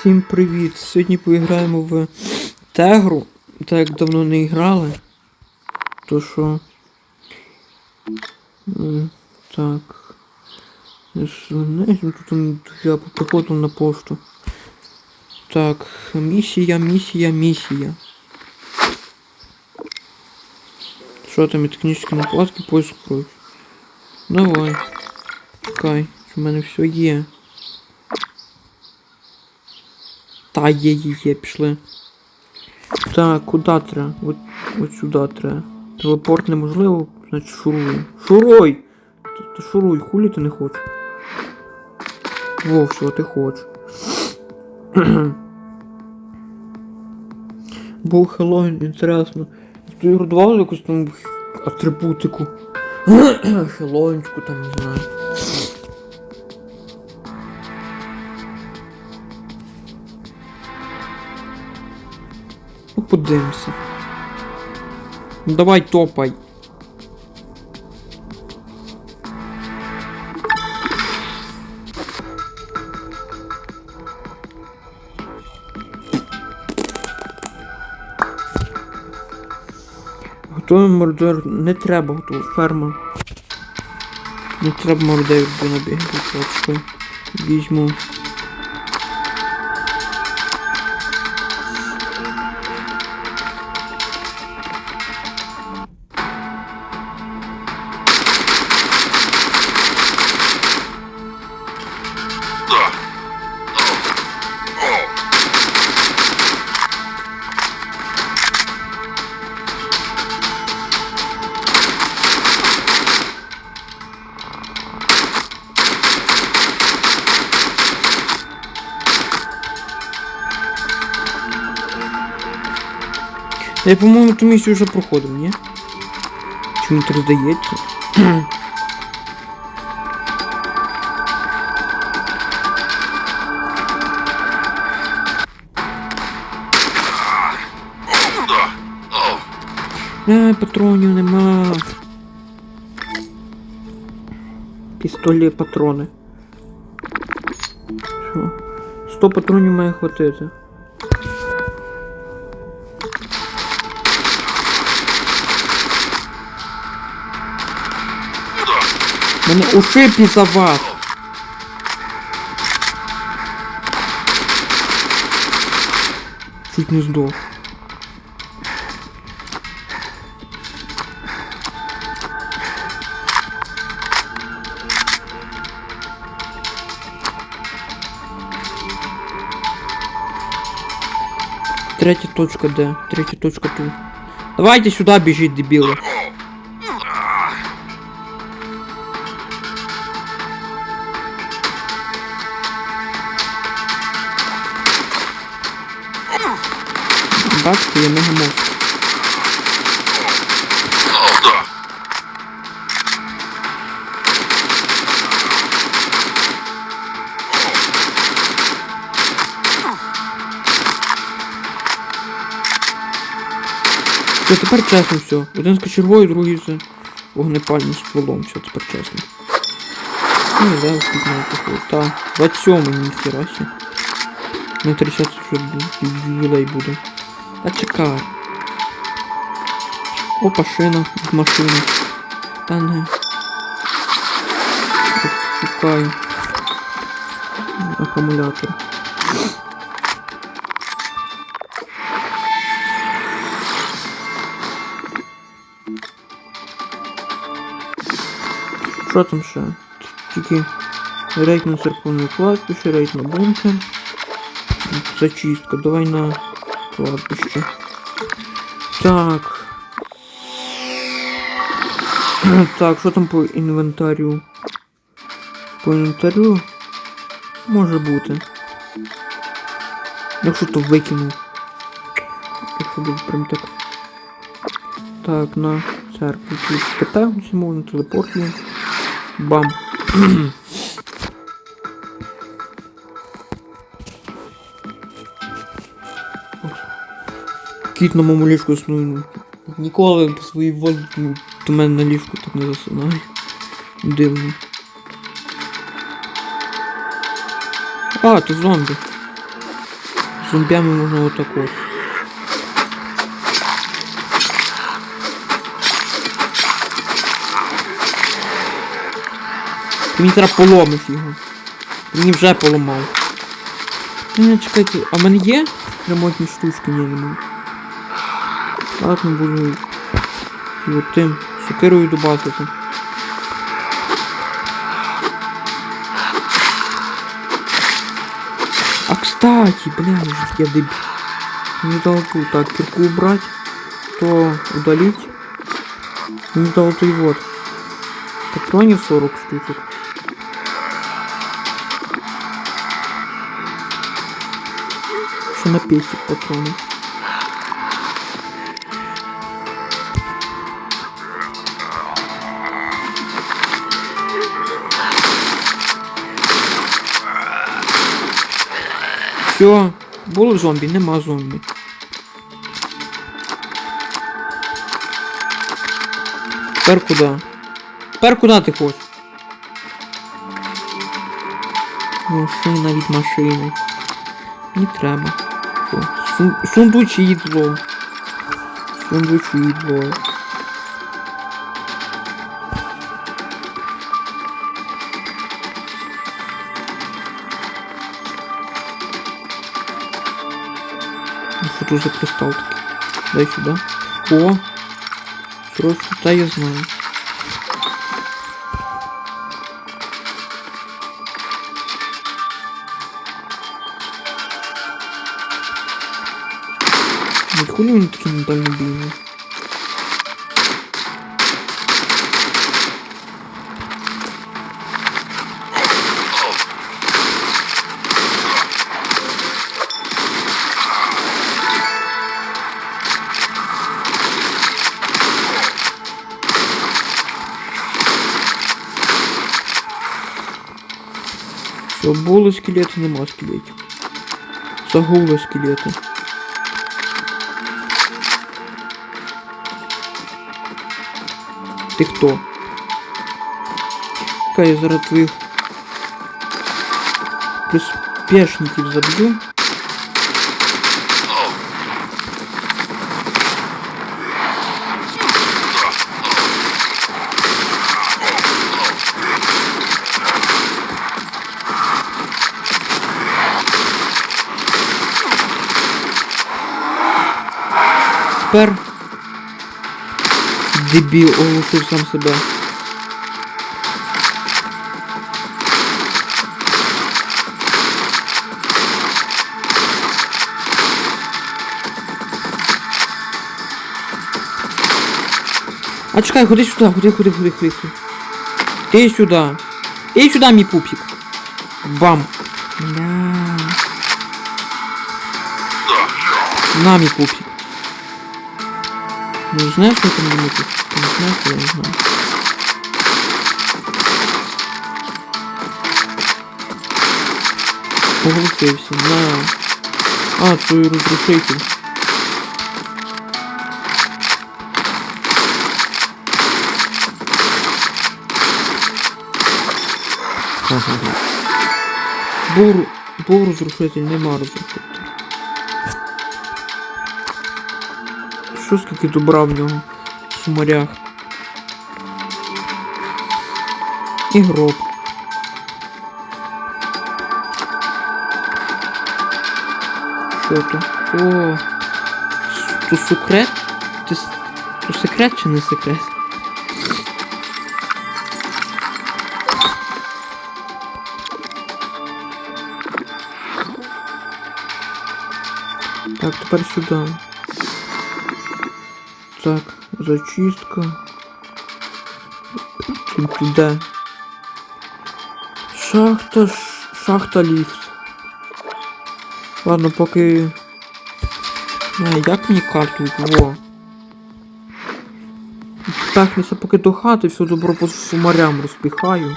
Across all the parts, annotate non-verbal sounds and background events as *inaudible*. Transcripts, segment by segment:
Всім привіт! Сьогодні поіграємо в Тегру, так як давно не грали. То що. Так. Знаю, тут я приходив на пошту. Так, місія, місія, місія. Що там, технічні накладки, поиск крові. Давай. Чекай, у мене все є. Та є, є, є, пішли. Так, куди треба? От, от сюди треба. Телепорт неможливо, значить шуруй. Шуруй! Ти, шуруй, хулі ти не хочеш. Во, все, ти хочеш. *clears throat* Був Хеллоуін, інтересно. Ти родував якусь там атрибутику. *clears throat* Хеллоуінську там, не знаю. Ну. Ну давай топай. Готовий мордер не треба готова ферма. Не треба мордер до набігати точкою. Візьму. Я, по-моєму, ту місію вже проходив, ні? Чому так здається? Е, патронів нема. Пістолі патрони. Що? 100 патронів має хватити. Мене уши за вас. Чуть не здох. Третья точка Д. Третья точка тут. Давайте сюда бежит, дебилы. Бачите, я мегамов. Все, тепер чесно все. Один з кочергою, другий з вогнепальним стволом. Все, тепер чесно. Ну, да, впізнаю такого. Та, 27 ніхера сі. На 30 вже ю- ювілей буде. Та чекай. Опа, шина з машини. Та не. Шукаю. Акумулятор. Що там ще? Тільки рейд на церковне кладбище, рейд на бункер. Зачистка. Давай на кладбище. Так. *clears throat* Так, що там по інвентарю? По інвентарю може бути. Якщо то викинув. Якщо буде прям так. Так, на церкву. Тут питаємося, можна телепорт є. Бам. *clears throat* Кіт на моєму ліжку снує. Ніколи по своїй волі до мене на ліжку так не засинає. Дивно. А, то зомбі. Зомбями можна отак от. Мені зараз поломиш його. Мені вже поламав. Ні, чекайте, а в мене є ремонтні штучки? Ні, немає. Ладно, буду от тим сокирою добавити. А кстати, бля, я дебил. Не тут так кирку убрать, то удалить. Не дал то и вот. Патронів 40 штучек. Що на песик патроны. Все, було зомбі, нема зомбі. Тепер куди? Тепер куди ти хочеш? Машина від машини. Не треба. О, сун- Сундучідло. Сундучідло. Що тут за кристал такий? Дай сюди. О! Срочно, та я знаю. Ну, хули вони такі ментально Що були скелети, нема скелетів. Загули скелети. Ти хто? Чекай, я зараз твоїх приспешників заб'ю. Тепер дебіл оголосив сам себе. А чекай, ходи сюди, ходи, ходи, ходи, ходи. ходи. Ти сюди. Ти сюди, мій пупік. Бам. На, мій пупік. Ну знаешь, что там думаете? Ты не знаешь, я не знаю. Оголосився, на. А, твой разрушитель. Був, був розрушитель, нема розрушителя. Що скільки добра в нього в сумарях. І гроб. Що то? О, то секрет? То секрет чи не секрет? Так, тепер сюди. Так, зачистка. Туди. Шахта, шахта ліфт. Ладно, поки. Не, як мені карту? Во. Пехнуся поки до хати, все добро по сумарям розпіхаю.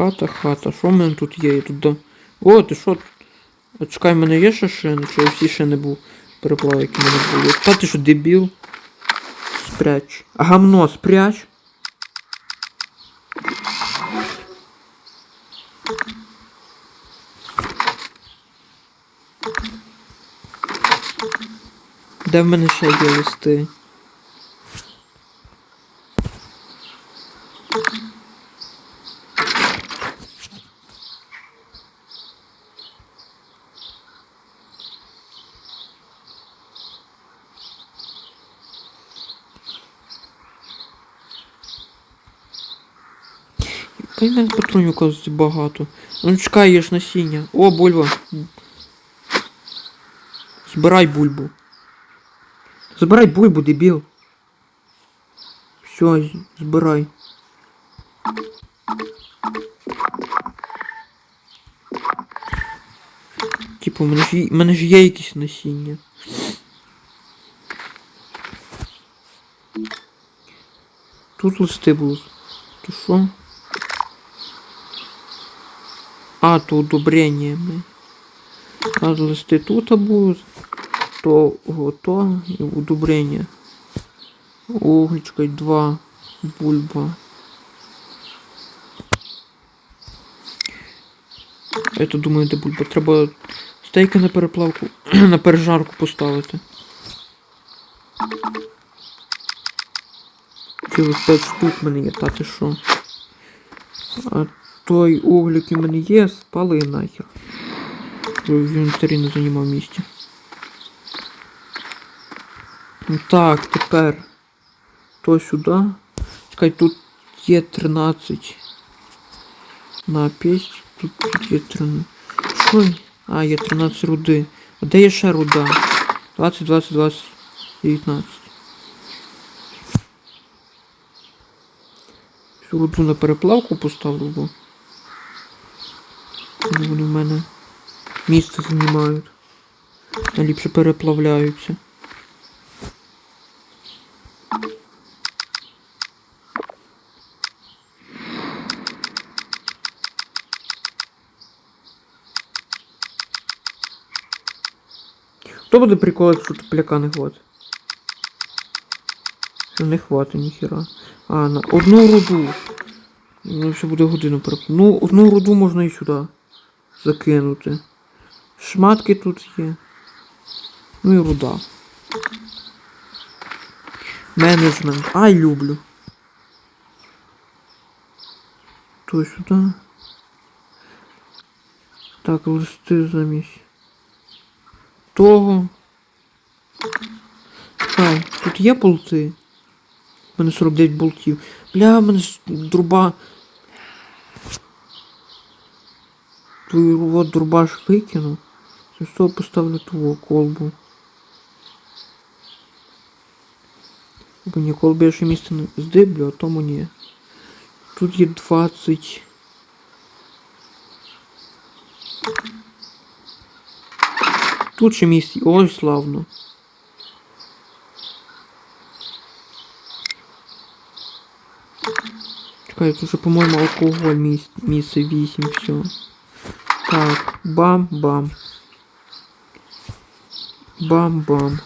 Хата, хата. Що в мене тут є? Я тут до... О, ти що? А чекай, в мене є ще шини, чи всі шини був переплав, які в мене були. Та ти що, дебіл? Спряч. Гамно, спряч. Де в мене ще є листи? Та й мене патронів, оказується, багато. Ну чекай, є насіння. О, бульба. Збирай бульбу. Забирай бульбу, дебіл. Все, збирай. Типу, в мене ж, в мене ж є якісь насіння. Тут листи будуть. То що? А, то удобрення. ми. А листи тут будуть. То гото і удобрення. Углечка 2. Бульба. Это думаю, де бульба. Треба стейки на переплавку, *clears throat* на пережарку поставити. Цілих 5 штук мене є, та ти що? А той углик у мене є, спали нахер. Щоб В інвентарі не займав місця. Ну Так, тепер. То сюди. Чекай, тут є 13. На 5. Тут, тут є 13. Що? А, є 13 руди. А де є ще руда? 20, 20, 20, 19. Всю руду на переплавку поставлю, бо ну, вони в мене місце займають. А ліпше переплавляються. Хто буде прикол, якщо тупляка не хватить? Не хватить ніхіра. А, на одну руду. Ну, ще буде годину переп... Ну, одну руду можна і сюди закинути. Шматки тут є. Ну і руда. Менеджмент. Ай, люблю. То сюди. Так, листи замість. Того. Чекай, тут є болти? У мене 49 болтів. Бля, в мене друба. Твою от друбаш викину. З того поставлю ту колбу. Ні, колби я ще місце не здиблю, а тому ні. Тут є 20. Тут ще місце. Ой, славно. Чекай, тут уже, по-моєму, алкоголь місце 8, все. Так, бам-бам. Бам-бам.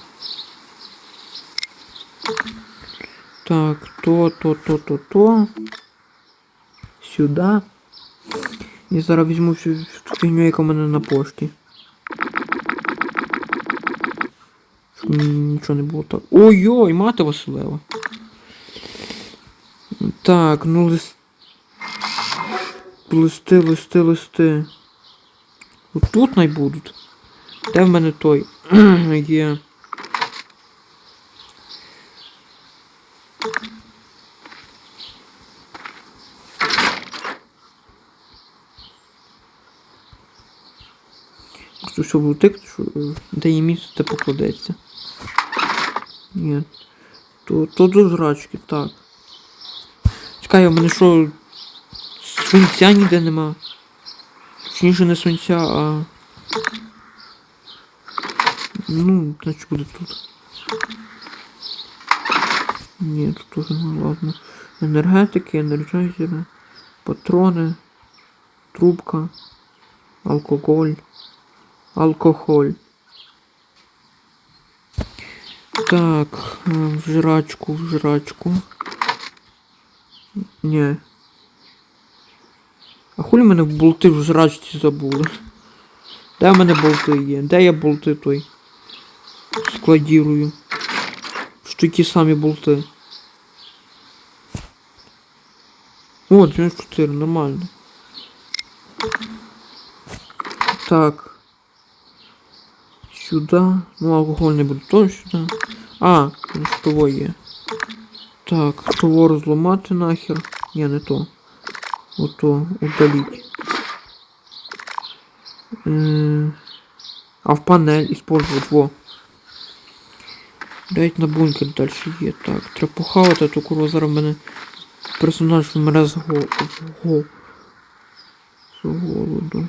Так, то, то, то, то, то. Сюди. І зараз візьму всю, фігню, яка в мене на пошті. Щоб нічого не було так. Ой-ой, мати Василева. Так, ну лист... Листи, листи, листи. Отут най будуть. Де в мене той? *clears throat* Є. Просто все влутик, що де є місце, де покладеться. Ні. То, то до зрачки, так. Чекай, в мене що. Свинця ніде нема. Точніше не свинця, а. Ну, значить буде тут. Ні, тут тоже не ладно. Енергетики, енерджайзери, патрони, трубка, алкоголь, Алкоголь. Так, в жрачку, в жрачку. Ні. А хулі мене болти в жрачці забули? Де в мене болти є? Де я болти той? Складірую. Що ті самі болти. О, 94, нормально. Так. Сюда. Ну, алкоголь не буде теж сюди. А, ну, що є. Так, того розламати нахер. Ні, не то. Ото, удалить. А в панель использовать, во. Дайте на бункер далі є. Так, треба а то курва зараз мене персонаж вмре з го... з го... з голоду.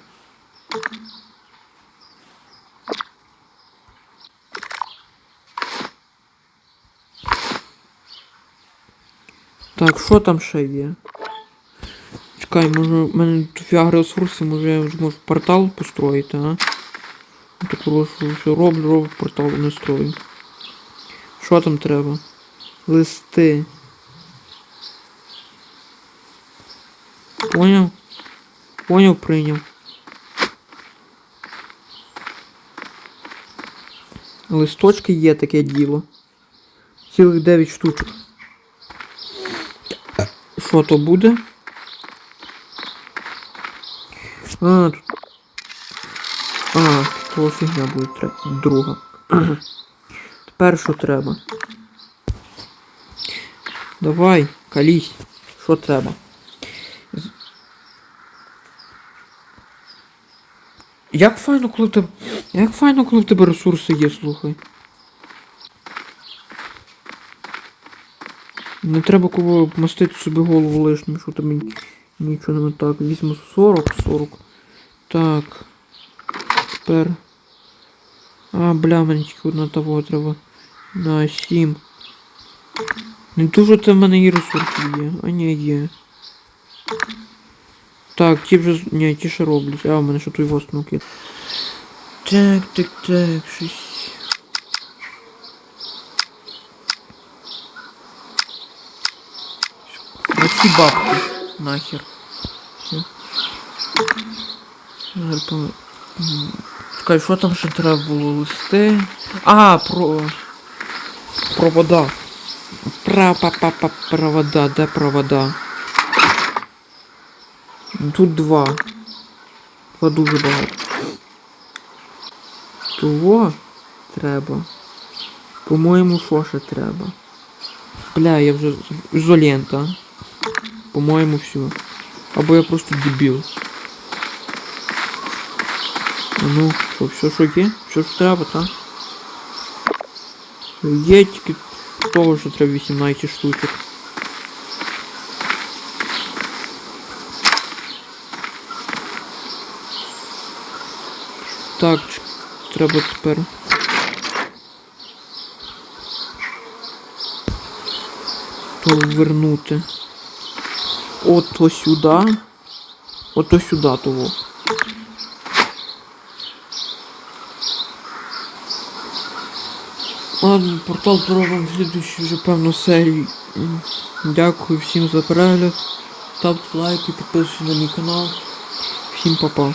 Так, що там ще є? Чекай, може, в мене дофіга ресурси, може я вже можу портал построїти, а? Так прошу, все роблю, роблю, портал не строю. Що там треба? Листи. Поняв? Поняв, прийняв. Листочки є таке діло. Цілих 9 штучок. Що то буде? А, тут. А, того фігня буде треба. Друга. *clears throat* Тепер що треба? Давай, калісь. Що треба? Як файно, коли в тебе. Як файно, коли в тебе ресурси є, слухай. Не треба кого мастити собі голову лишнім, що там нічого не так. Візьму 40, 40. Так. Тепер. А, бля, мені тільки одна того треба. На 7. Не дуже це в мене і ресурси є. А ні, є. Так, ті вже. Ні, ті ще роблять. А, у мене ще той воснуки. Так, так, так, щось. На ці бабки. Нахер. Все. Чекай, що там ще треба було листи? А, про. Провода. Пра па па па провода, де провода? Тут два. Два дуже багато. Того треба. По-моєму, що ще треба? Бля, я вже ізолента. По-моєму, все. Або я просто дебіл. Ну, що, все, що є? Що ж треба, так? Є тільки того, що треба 18 штучок. Так, треба тепер. То вернути. Ото сюди. Ото сюди того. Ладно, портал зробимо в слідущій вже певно серії. Дякую всім за перегляд. Ставте лайки, підписуйтесь на мій канал. Всім па-па.